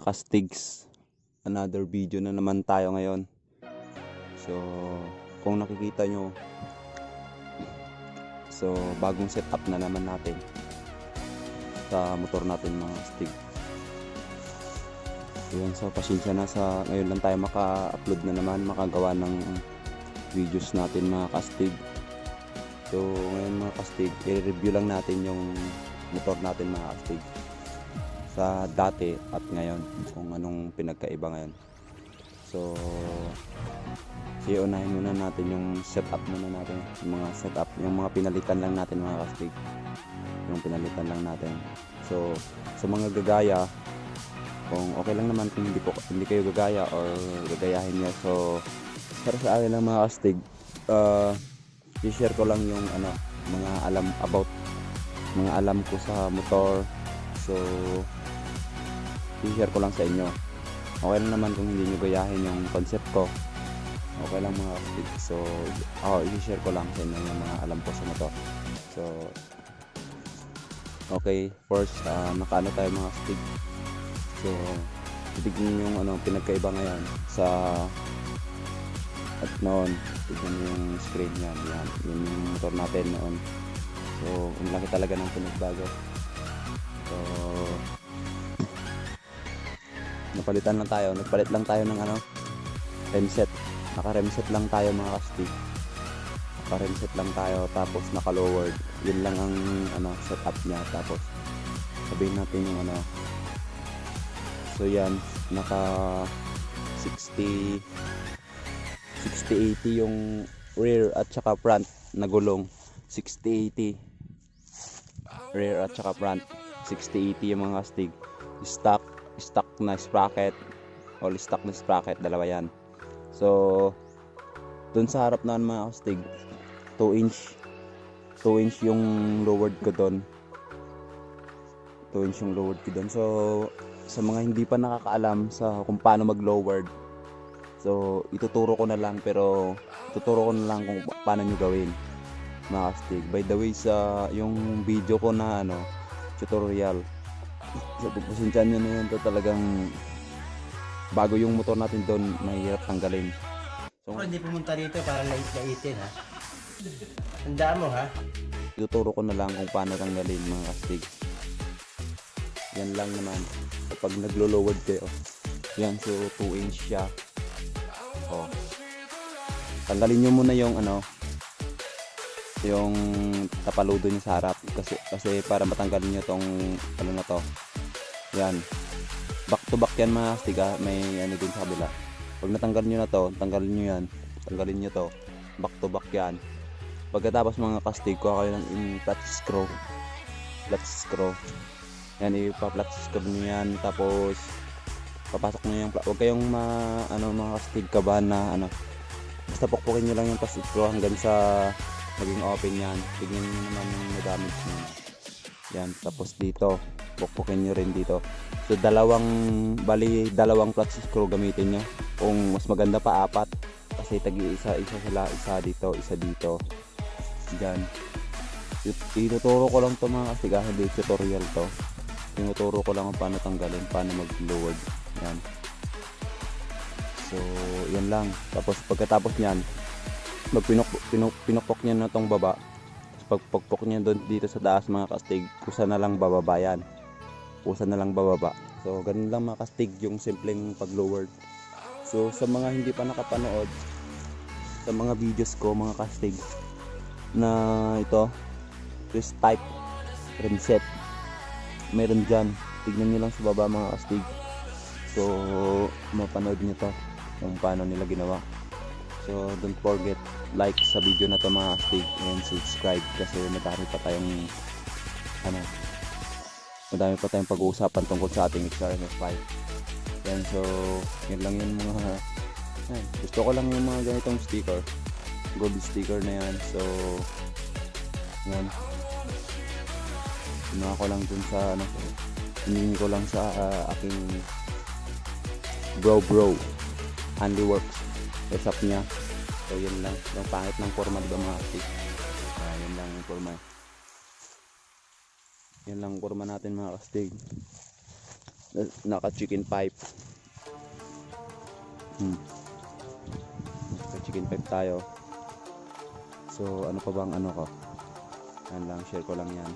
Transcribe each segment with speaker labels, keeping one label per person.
Speaker 1: Kastigs. Another video na naman tayo ngayon. So, kung nakikita nyo, so bagong setup na naman natin sa motor natin mga kastig. Yun, so pasensya na sa ngayon lang tayo maka-upload na naman, makagawa ng videos natin mga kastig. So, ngayon mga kastig, i-review lang natin yung motor natin mga kastig sa dati at ngayon kung anong pinagkaiba ngayon. So iunahin muna natin yung setup muna natin yung mga setup yung mga pinalitan lang natin mga kastig yung pinalitan lang natin. So sa mga gagaya kung okay lang naman kung hindi, po, hindi kayo gagaya or gagayahin nyo so para sa akin lang mga kastig uh, i-share ko lang yung ano mga alam about mga alam ko sa motor. So i-share ko lang sa inyo. Okay lang naman kung hindi nyo gayahin yung concept ko. Okay lang mga kastig so oh, i-share ko lang sa inyo yung mga alam ko sa motor so okay first uh, nakaano tayo mga kastig so titignan yung ano pinagkaiba ngayon sa at noon. Tignan yung screen yan yan. Yun yung motor natin noon. So ang laki talaga ng pinagbago. So napalitan lang tayo. Nagpalit lang tayo ng ano remset naka remset lang tayo mga kasti naka remset lang tayo tapos naka lowered yun lang ang ano setup niya. Tapos sabihin natin yung ano. So yan. Naka 60 60-80 yung rear at saka front na gulong. 60-80 rear at saka front. 60-80 yung mga stig stock stock na sprocket all stock na sprocket dalawa yan so dun sa harap na mga stig 2 inch 2 inch yung lowered ko doon 2 inch yung lowered ko doon so sa mga hindi pa nakakaalam sa kung paano mag lowered So, ituturo ko na lang pero tuturo ko na lang kung pa- paano nyo gawin mga kastig. By the way, sa yung video ko na ano, tutorial. So, pagpasensya nyo na yun, to talagang bago yung motor natin doon, mahirap tanggalin. So,
Speaker 2: Ako hindi pumunta dito para lait-laitin ha. Tandaan mo ha.
Speaker 1: ituturo ko na lang kung paano tanggalin mga kastig. Yan lang naman. Kapag naglo-lowered kayo. Yan, so 2 inch siya. Oh. Tanggalin nyo muna yung ano, yung tapaludo niya sa harap kasi kasi para matanggalin niyo tong ano na to. Yan. Back to back yan mga stiga, may ano din sa kabila. Pag natanggal niyo na to, tanggalin niyo yan. Tanggalin niyo to. Back to back yan. Pagkatapos mga kastig, kuha kayo ng flat screw. Flat screw. Yan, ipa-flat screw nyo yan. Tapos, papasok nyo yung, huwag kayong ma, ano, mga kastig kabahan na, ano, basta pukpukin nyo lang yung plastic screw hanggang sa maging open yan. Tignan nyo naman yung na-damage nyo. Yan, tapos dito, pukpukin nyo rin dito. So, dalawang, bali, dalawang plastic screw gamitin nyo. Kung mas maganda pa, apat. Kasi tagi isa, isa sila, isa dito, isa dito. Diyan. Tut- Ituturo ko lang to mga kasi kahit hindi tutorial to. Tinuturo ko lang kung paano tanggalin, paano mag-lowered. Yan. So, yan lang. Tapos pagkatapos niyan, magpinok pinok, pinokpok niya na tong baba. Pagpokpok niya doon dito sa taas mga kastig, kusa na lang bababa yan. Kusa na lang bababa. So, ganun lang mga kastig yung simpleng pag-lowered. So, sa mga hindi pa nakapanood sa mga videos ko mga kastig na ito, this type reset. Meron dyan. Tignan nyo lang sa baba mga kastig. So, mapanood nyo to kung paano nila ginawa. So, don't forget like sa video na to mga kastig and subscribe kasi madami pa tayong ano madami pa tayong pag-uusapan tungkol sa ating XRMF 5 yan so yun lang yun mga yan. gusto ko lang yung mga ganitong sticker gold sticker na yan so yan Kinuha ko lang dun sa ano hingin ko lang sa ah, aking bro bro handiworks sa shop niya so yun lang yung pangit ng forma diba mga kapit ah, yun lang yung forma Yan lang kurma natin mga kastig. Na- Naka chicken pipe. Hmm. Naka chicken pipe tayo. So ano pa bang ano ko? Yan lang, share ko lang yan.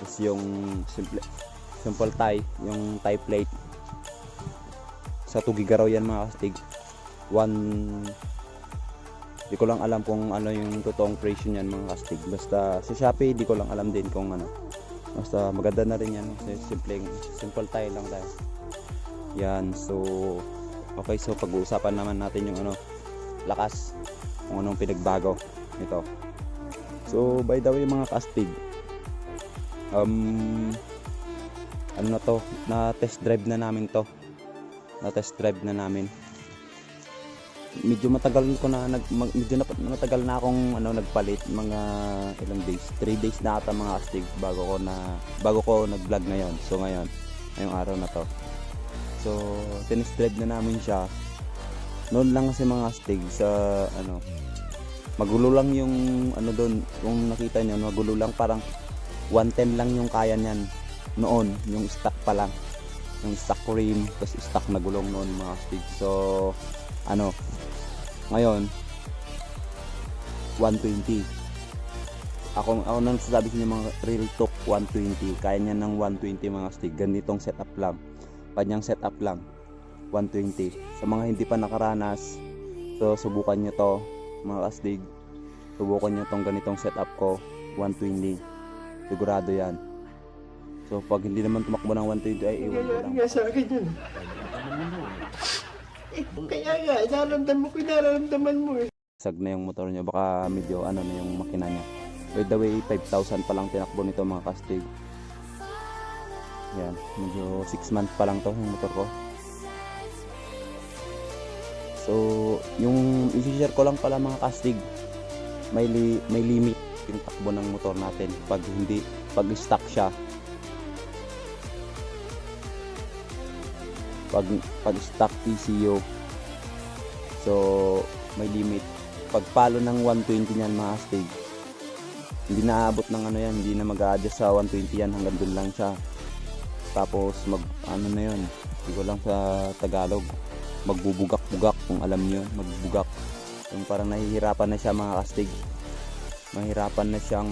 Speaker 1: Tapos yung simple, simple tie, yung tie plate. Sa Tugigaraw yan mga kastig. One di ko lang alam kung ano yung totoong presyo niyan mga kastig. Basta sa Shopee, di ko lang alam din kung ano. Basta maganda na rin yan. Kasi Simple, simple tie lang tayo. Yan, so okay, so pag-uusapan naman natin yung ano, lakas. Kung anong pinagbago nito. So, by the way mga kastig, um, ano na to, na test drive na namin to. Na test drive na namin. Medyo matagal ko na nag medyo na, matagal na akong ano nagpalit. Mga ilang days, 3 days na ata mga kastig bago ko na bago ko nag-vlog ngayon. So ngayon, ngayong araw na to. So, drive na namin siya. Noon lang kasi mga kastig sa ano magulo lang yung ano doon. Kung nakita niyo magulo lang. Parang 110 lang yung kaya niyan noon. Yung stock pa lang. Yung stock rim tapos stock na gulong noon mga stig so ano ngayon 120 ako ako nang sasabi sa mga real talk 120 kaya niya ng 120 mga stig ganitong setup lang. Kanyang setup lang 120 sa mga hindi pa nakaranas so subukan nyo to mga kasdig subukan nyo tong ganitong setup ko 120 sigurado yan. So pag hindi naman tumakbo ng 120 ay iwan ko lang.
Speaker 3: Sa akin yun. Eh, kaya nga, nararamdaman ko, nararamdaman mo eh.
Speaker 1: sag na yung motor nyo baka medyo ano na yung makina niya. By the way 5,000 pa lang tinakbo nito mga kastig. Yan medyo 6 months pa lang to yung motor ko. So yung i-share ko lang pala mga kastig may li, may limit yung takbo ng motor natin. Pag hindi pag stuck siya pag pag stuck ECU so may limit. Pag palo ng 120 niyan mga astig hindi na aabot ng ano yan hindi na mag-adjust sa 120 yan hanggang doon lang siya. Tapos mag ano na yun hindi ko lang sa Tagalog magbubugak-bugak kung alam niyo magbugak yung parang nahihirapan na siya mga kastig mahirapan na siyang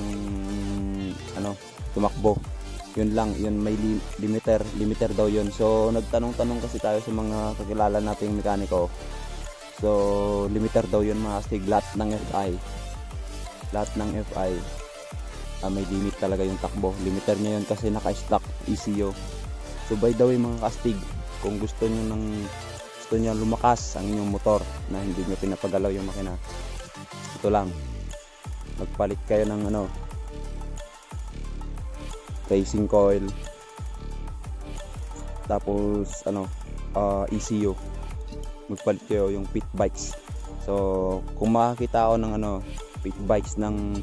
Speaker 1: ano tumakbo yun lang yun may li- limiter limiter daw yun. So nagtanong-tanong kasi tayo sa mga kakilala nating mekaniko. So limiter daw yun mga kastig lahat ng FI lahat ng FI ah, may limit talaga yung takbo. Limiter niya yun kasi naka-stock ECU so by the way mga kastig kung gusto niyo ng gusto niyo lumakas ang inyong motor na hindi niyo pinapagalaw yung makina ito lang. Magpalit kayo ng ano racing coil. Tapos ano ah, ECU magpalit kayo yung pit bikes. So kung makakita ako ng ano pit bikes ng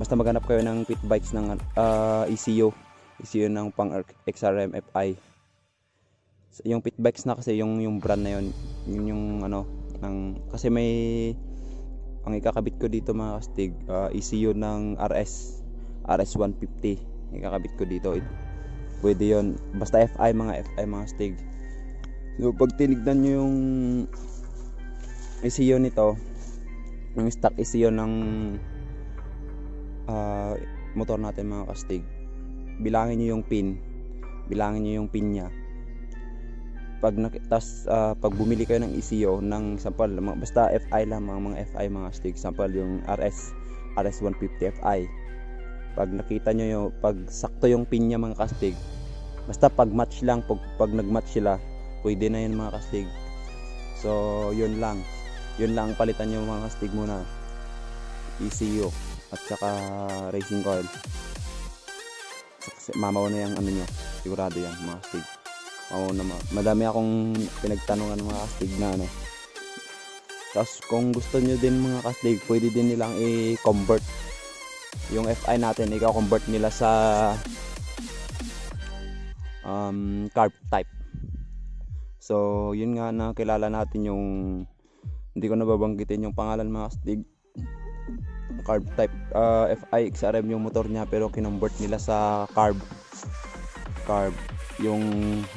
Speaker 1: basta maghanap kayo ng pit bikes ng ah, ECU ECU ng pang XRM FI So, yung pit bikes na kasi yung yung brand na yun yun yung ano ng kasi may ang ikakabit ko dito mga kastig ah, ECU ng RS RS 150 ikakabit ko dito. It- pwede yon basta FI mga FI mga stig. So pag tinignan nyo yung ECU nito yung stock ECU ng ah, motor natin mga kastig bilangin nyo yung pin. Bilangin nyo yung pin nya pag tas, ah, pag bumili kayo ng ECU ng sample mga, basta FI lang mga, mga FI mga stick sample yung RS RS 150 FI pag nakita nyo yung pag sakto yung pin niya mga kastig basta pag match lang pag, pag nag match sila pwede na yun mga kastig so yun lang yun lang ang palitan nyo mga kastig muna ECU at saka racing coil mamaw na yung ano nyo sigurado yan mga kastig Oo naman. Madami akong pinagtanungan ng mga kastig na ano. Tapos kung gusto nyo din mga kastig, pwede din nilang i-convert yung FI natin, i-convert nila sa um, carb type. So, yun nga na kilala natin yung hindi ko nababanggitin yung pangalan mga kastig. carb type ah, FI XRM yung motor niya pero kinonvert nila sa carb carb yung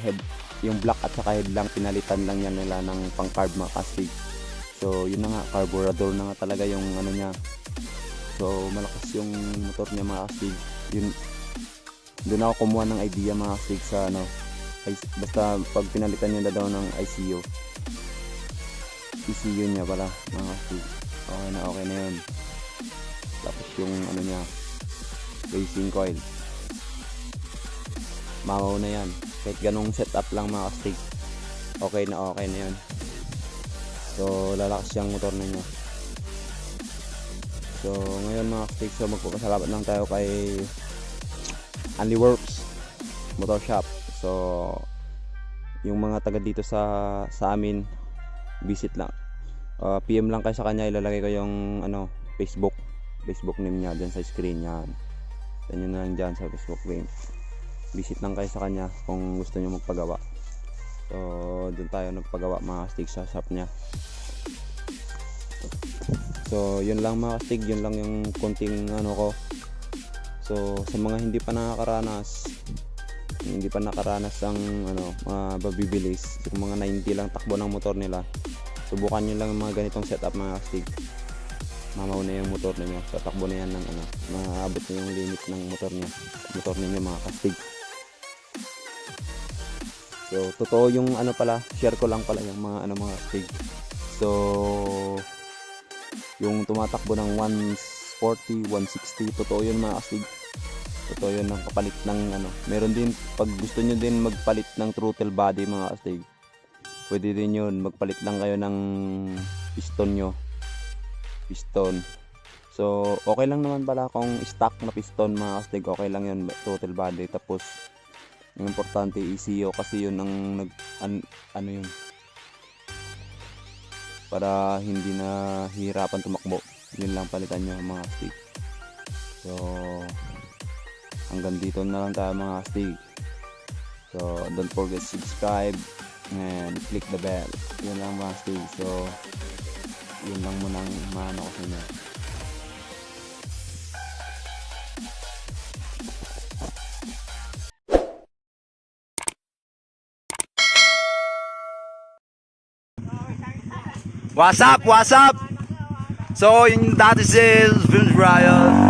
Speaker 1: head yung black at saka head lang pinalitan lang yan nila ng pang carb mga kastig so yun na nga carburetor na nga talaga yung ano niya so malakas yung motor niya mga kastig yun doon ako kumuha ng idea mga kastig sa ano ay, basta pag pinalitan niya daw ng ICU ECU niya pala mga kastig okay na okay na yun. Tapos yung ano niya racing coil. Mamaw na yan. Kahit ganong setup lang mga kastig okay na okay na yun. So lalakas yung motor na niya so ngayon mga kastig so magpapasalamat lang tayo kay Anli Works Motor Shop. So yung mga taga dito sa sa amin visit lang. Uh, PM lang kayo sa kanya ilalagay ko yung ano Facebook. Facebook name niya dyan sa screen yan. Yan yun na lang dyan sa Facebook name. Visit lang kayo sa kanya kung gusto niyo magpagawa. So doon tayo nagpagawa mga stick sa shop niya so yun lang mga stick yun lang yung konting ano ko. So sa mga hindi pa nakakaranas hindi pa nakaranas ng ano mga babibilis yung mga 90 lang takbo ng motor nila subukan nyo lang mga ganitong setup mga kastig mamaw na yung motor ninyo. Tatakbo na yan ng ano maabot na yung limit ng motor niya motor ninyo mga kastig so totoo yung ano pala share ko lang pala yung mga ano mga kastig so yung tumatakbo ng 140 160 totoo yun mga kastig totoo yun ng kapalit ng ano meron din pag gusto nyo din magpalit ng throttle body mga kastig pwede din yun magpalit lang kayo ng piston nyo. Piston. So okay lang naman pala kung stock na piston mga kastig okay lang yun total body. Tapos ang importante ECU kasi yun ang nag an, ano yun para hindi na hirapan tumakbo. Yun lang palitan nyo mga kastig so hanggang dito na lang tayo mga kastig so don't forget subscribe and click the bell. Yun lang mga stay so yun lang muna ang maano ko sa inyo
Speaker 4: What's up? What's up? So, yung dati si Vince Ryan,